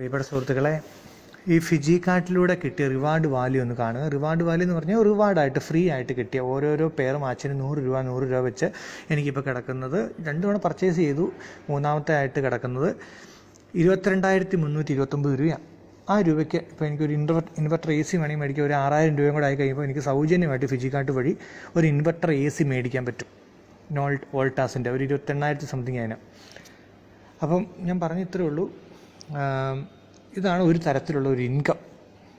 പ്രിയപ്പെട്ട സുഹൃത്തുക്കളെ ഈ ഫിജി കാർട്ടിലൂടെ കിട്ടിയ റിവാർഡ് വാല്യൂ ഒന്ന് കാണുക. റിവാർഡ് വാല്യൂ എന്ന് പറഞ്ഞാൽ റിവാർഡായിട്ട് ഫ്രീ ആയിട്ട് കിട്ടിയ ഓരോരോ പേർ മാച്ചിന് നൂറ് രൂപ നൂറ് രൂപ വെച്ച് എനിക്കിപ്പോൾ കിടക്കുന്നത്. രണ്ട് തവണ പർച്ചേസ് ചെയ്തു മൂന്നാമത്തെ ആയിട്ട് കിടക്കുന്നത് ഇരുപത്തിരണ്ടായിരത്തി മുന്നൂറ്റി ഇരുപത്തൊമ്പത് രൂപയാണ്. ആ രൂപയ്ക്ക് ഇപ്പോൾ എനിക്കൊരു ഇൻവെർട്ടർ ഇൻവെർട്ടർ എ സി വേണമെങ്കിൽ മേടിക്കുക ഒരു ആറായിരം രൂപയും കൂടെ ആയി കഴിയുമ്പോൾ എനിക്ക് സൗജന്യമായിട്ട് ഫിജി കാർട്ട് വഴി ഒരു ഇൻവെർട്ടർ എ സി മേടിക്കാൻ പറ്റും. നോൾട്ട് വോൾട്ടാസിന്റെ ഒരു ഇരുപത്തെണ്ണായിരത്തി സംതിങ് അതിന് അപ്പം ഞാൻ പറഞ്ഞ ഇത്രയേ ഉള്ളൂ. ഇതാണ് ഒരു തരത്തിലുള്ള ഒരു ഇൻകം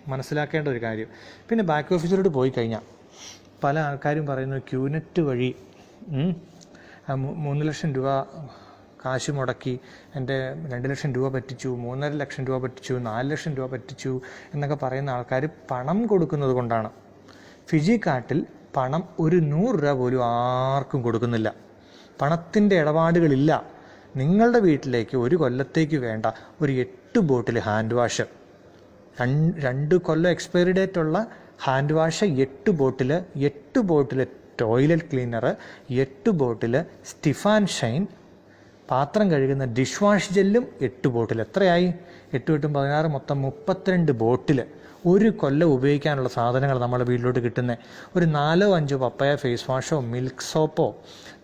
മനസ്സിലാക്കേണ്ട ഒരു കാര്യം. പിന്നെ ബാക്ക് ഓഫീസിലോട്ട് പോയി കഴിഞ്ഞാൽ പല ആൾക്കാരും പറയുന്നത് ക്യൂനെറ്റ് വഴി മൂന്ന് ലക്ഷം രൂപ കാശ് മുടക്കി എന്റെ രണ്ട് ലക്ഷം രൂപ പറ്റിച്ചു മൂന്നര ലക്ഷം രൂപ പറ്റിച്ചു നാല് ലക്ഷം രൂപ പറ്റിച്ചു എന്നൊക്കെ പറയുന്ന ആൾക്കാർ പണം കൊടുക്കുന്നത് കൊണ്ടാണ്. ഫിജി കാട്ടിൽ പണം ഒരു നൂറ് രൂപ പോലും ആർക്കും കൊടുക്കുന്നില്ല. പണത്തിന്റെ ഇടപാടുകളില്ല. നിങ്ങളുടെ വീട്ടിലേക്ക് ഒരു കൊല്ലത്തേക്ക് വേണ്ട ഒരു എട്ട് ബോട്ടിൽ ഹാൻഡ് വാഷ് രണ്ട് കൊല്ലം എക്സ്പയറി ഡേറ്റ് ഉള്ള ഹാൻഡ് വാഷ് എട്ട് ബോട്ടിൽ എട്ട് ബോട്ടിൽ ടോയ്ലറ്റ് ക്ലീനർ എട്ട് ബോട്ടിൽ സ്റ്റിഫാൻ ഷൈൻ പാത്രം കഴുകുന്ന ഡിഷ് വാഷ് ജെല്ലും എട്ട് ബോട്ടിൽ എത്രയായി? എട്ട് എട്ടും പതിനാറ് മൊത്തം മുപ്പത്തിരണ്ട് ബോട്ടിൽ ഒരു കൊല്ലം ഉപയോഗിക്കാനുള്ള സാധനങ്ങൾ നമ്മുടെ വീട്ടിലോട്ട് കിട്ടുന്നത് ഒരു നാലോ അഞ്ചോ പപ്പായ ഫേസ് വാഷോ മിൽക്ക് സോപ്പോ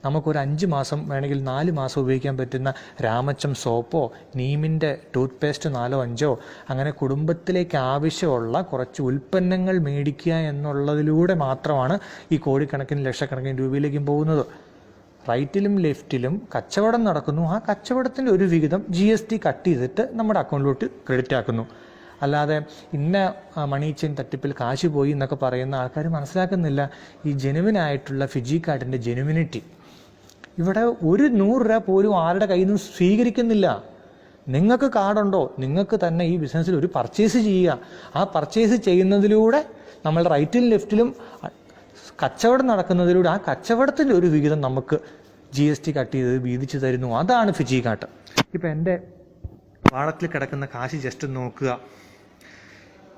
നമുക്കൊരു അഞ്ച് മാസം വേണമെങ്കിൽ നാല് മാസം ഉപയോഗിക്കാൻ പറ്റുന്ന രാമച്ചം സോപ്പോ നീമിന്റെ ടൂത്ത് പേസ്റ്റ് നാലോ അഞ്ചോ അങ്ങനെ കുടുംബത്തിലേക്ക് ആവശ്യമുള്ള കുറച്ച് ഉൽപ്പന്നങ്ങൾ മേടിക്കുക എന്നുള്ളതിലൂടെ മാത്രമാണ് ഈ കോടിക്കണക്കിന് ലക്ഷക്കണക്കിന് രൂപയിലേക്കും പോകുന്നത്. റൈറ്റിലും ലെഫ്റ്റിലും കച്ചവടം നടക്കുന്നു. ആ കച്ചവടത്തിന്റെ ഒരു വിഹിതം ജി എസ് ടി കട്ട് ചെയ്തിട്ട് നമ്മുടെ അക്കൗണ്ടിലോട്ട് ക്രെഡിറ്റ് ആക്കുന്നു. അല്ലാതെ ഇന്ന ആ, തട്ടിപ്പിൽ കാശ് പോയി എന്നൊക്കെ പറയുന്ന ആൾക്കാർ മനസ്സിലാക്കുന്നില്ല. ഈ ജെനുവിനായിട്ടുള്ള ഫിജി കാർഡിന്റെ ജെനുവിനിറ്റി. ഇവിടെ ഒരു നൂറ് രൂപ പോലും ആരുടെ കയ്യിൽ നിന്നും സ്വീകരിക്കുന്നില്ല. നിങ്ങൾക്ക് കാർഡുണ്ടോ? നിങ്ങൾക്ക് തന്നെ ഈ ബിസിനസ്സിൽ ഒരു പർച്ചേസ് ചെയ്യുക. ആ പർച്ചേസ് ചെയ്യുന്നതിലൂടെ നമ്മൾ റൈറ്റിലും ലെഫ്റ്റിലും കച്ചവടം നടക്കുന്നതിലൂടെ ആ കച്ചവടത്തിന്റെ ഒരു വിഹിതം നമുക്ക് ജി എസ് ടി കട്ട് ചെയ്ത് വീതിച്ചു തരുന്നു. അതാണ് ഫിജി കാട്ട് ഇപ്പം എന്റെ വാളത്തിൽ കിടക്കുന്ന കാശ് ജസ്റ്റ് നോക്കുക.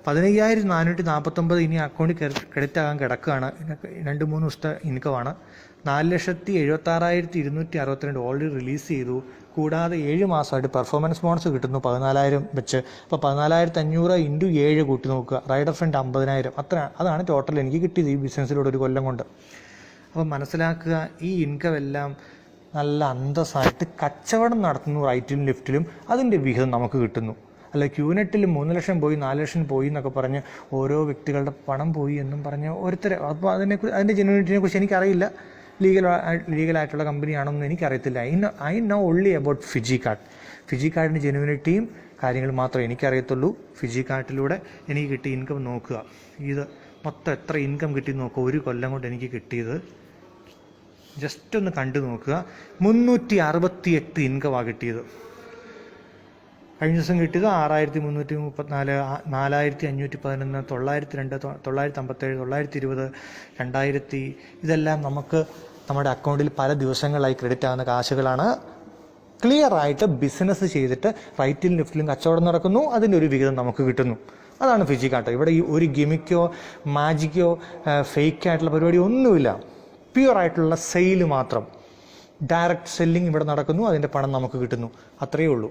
പതിനയ്യായിരത്തി നാനൂറ്റി നാൽപ്പത്തൊമ്പത് ഇനി അക്കൗണ്ടിൽ ക്രെഡിറ്റ് ആകാൻ കിടക്കുകയാണ്. രണ്ട് മൂന്ന് ദിവസത്തെ ഇൻകമാണ് നാല് ലക്ഷത്തി എഴുപത്താറായിരത്തി ഇരുന്നൂറ്റി അറുപത്തിരണ്ട് ഓൾറെഡി റിലീസ് ചെയ്തു. കൂടാതെ ഏഴ് മാസമായിട്ട് പെർഫോമൻസ് ബോണസ് കിട്ടുന്നു പതിനാലായിരം വെച്ച്. അപ്പോൾ പതിനാലായിരത്തി അഞ്ഞൂറ് ഇന്റു ഏഴ് കൂട്ടി നോക്കുക. റൈഡർ ഫ്രണ്ട് അമ്പതിനായിരം. അത്ര അതാണ് ടോട്ടൽ എനിക്ക് കിട്ടിയത് ഈ ബിസിനസ്സിലൂടെ ഒരു കൊല്ലം കൊണ്ട്. അപ്പോൾ മനസ്സിലാക്കുക ഈ ഇൻകം എല്ലാം നല്ല അന്തസ്സായിട്ട് കച്ചവടം നടത്തുന്നു റൈറ്റിലും ലെഫ്റ്റിലും അതിന്റെ വിഹിതം നമുക്ക് കിട്ടുന്നു. അല്ല ക്യൂനെറ്റിൽ മൂന്ന് ലക്ഷം പോയി നാല് ലക്ഷം പോയി എന്നൊക്കെ പറഞ്ഞ് ഓരോ വ്യക്തികളുടെ പണം പോയി എന്നും പറഞ്ഞ് ഓരോരുത്തരെ അപ്പോൾ അതിനെ അതിന്റെ ജെനുവിനിറ്റിനെ കുറിച്ച് എനിക്കറിയില്ല ലീഗൽ ലീഗലായിട്ടുള്ള കമ്പനിയാണെന്ന് എനിക്കറിയത്തില്ല. I know I know only about Fiji card Fiji കാർഡിന്റെ ജെനുവിനിറ്റിയും കാര്യങ്ങൾ മാത്രമേ എനിക്കറിയത്തുള്ളൂ. ഫിജി കാർഡിലൂടെ എനിക്ക് കിട്ടിയ ഇൻകം നോക്കുക. ഇത് മൊത്തം എത്ര ഇൻകം കിട്ടി നോക്കുക. ഒരു കൊല്ലം കൊണ്ട് എനിക്ക് കിട്ടിയത് ജസ്റ്റ് ഒന്ന് കണ്ടു നോക്കുക. മുന്നൂറ്റി അറുപത്തി എട്ട് ഇൻകമാണ് കിട്ടിയത്. കഴിഞ്ഞ ദിവസം കിട്ടിയത് ആറായിരത്തി മുന്നൂറ്റി മുപ്പത്തിനാല് നാലായിരത്തി അഞ്ഞൂറ്റി പതിനൊന്ന് തൊള്ളായിരത്തി രണ്ട് തൊള്ളായിരത്തി അമ്പത്തേഴ് തൊള്ളായിരത്തി ഇരുപത് രണ്ടായിരത്തി ഇതെല്ലാം നമുക്ക് നമ്മുടെ അക്കൗണ്ടിൽ പല ദിവസങ്ങളായി ക്രെഡിറ്റ് ആകുന്ന കാശുകളാണ്. ക്ലിയർ ആയിട്ട് ബിസിനസ് ചെയ്തിട്ട് റൈറ്റിലും ലെഫ്റ്റിലും കച്ചവടം നടക്കുന്നു. അതിന്റെ ഒരു വിഹിതം നമുക്ക് കിട്ടുന്നു. അതാണ് ഫിജി കാട്ട് ഇവിടെ ഈ ഒരു ഗിമിക്കോ മാജിക്കോ ഫേക്കായിട്ടുള്ള പരിപാടി ഒന്നുമില്ല. പ്യുവർ ആയിട്ടുള്ള സെയിൽ മാത്രം. ഡയറക്റ്റ് സെല്ലിംഗ് ഇവിടെ നടക്കുന്നു അതിന്റെ പണം നമുക്ക് കിട്ടുന്നു. അത്രയേ ഉള്ളൂ.